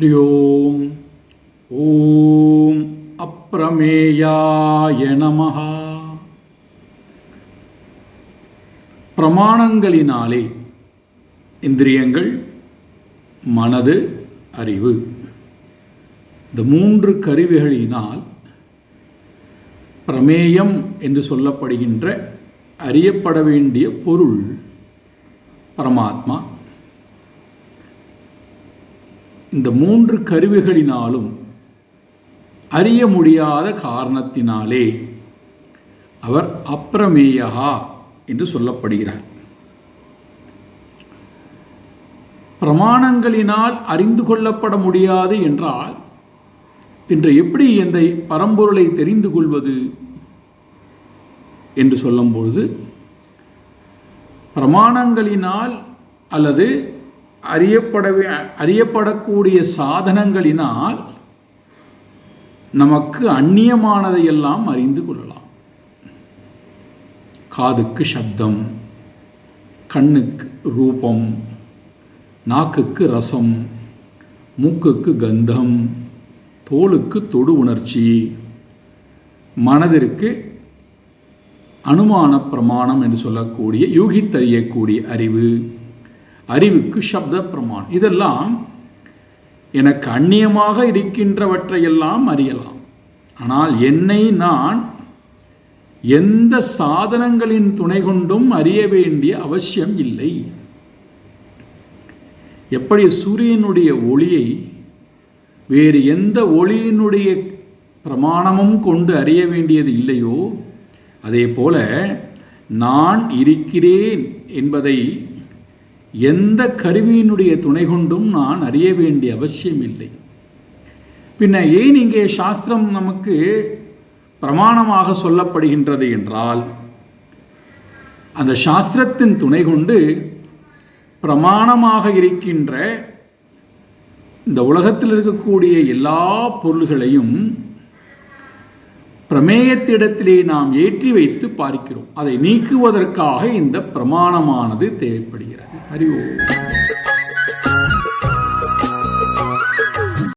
ஹரியோம் ஓம் அப்பிரமேயாய நமஹா பிரமாணங்களினாலே இந்திரியங்கள் மனது அறிவு. இந்த மூன்று கருவிகளினால் பிரமேயம் என்று சொல்லப்படுகின்ற அறியப்பட வேண்டிய பொருள் பரமாத்மா. இந்த மூன்று கருவிகளினாலும் அறிய முடியாத காரணத்தினாலே அவர் அப்ரமேயா என்று சொல்லப்படுகிறார். பிரமாணங்களினால் அறிந்து கொள்ளப்பட முடியாது என்றால் இன்று எப்படி இந்த பரம்பொருளை தெரிந்து கொள்வது என்று சொல்லும்பொழுது பிரமாணங்களினால் அல்லது அறியப்படவே அறியப்படக்கூடிய சாதனங்களினால் நமக்கு அந்நியமானதையெல்லாம் அறிந்து கொள்ளலாம். காதுக்கு சப்தம் கண்ணுக்கு ரூபம் நாக்குக்கு ரசம் மூக்குக்கு கந்தம் தோலுக்கு தொடு உணர்ச்சி மனதிற்கு அனுமான பிரமாணம் என்று சொல்லக்கூடிய யூகித்தறியக்கூடிய அறிவு அறிவுக்கு சப்த பிரமாணம் இதெல்லாம் எனக்கு அந்நியமாக இருக்கின்றவற்றையெல்லாம் அறியலாம். ஆனால் என்னை நான் எந்த சாதனங்களின் துணை கொண்டும் அறிய வேண்டிய அவசியம் இல்லை. எப்படி சூரியனுடைய ஒளியை வேறு எந்த ஒளியினுடைய பிரமாணமும் கொண்டு அறிய வேண்டியது இல்லையோ அதே போல நான் இருக்கிறேன் என்பதை எந்த கருவியினுடைய துணை கொண்டும் நான் அறிய வேண்டிய அவசியம் இல்லை. பின்ன ஏன் இங்கே சாஸ்திரம் நமக்கு பிரமாணமாக சொல்லப்படுகின்றது என்றால் அந்த சாஸ்திரத்தின் துணை கொண்டு பிரமாணமாக இருக்கின்ற இந்த உலகத்தில் இருக்கக்கூடிய எல்லா பொருள்களையும் பிரமேயத்திடத்திலே நாம் ஏற்றி வைத்து பார்க்கிறோம். அதை நீக்குவதற்காக இந்த பிரமாணமானது தேவைப்படுகிறது. அறிவோம்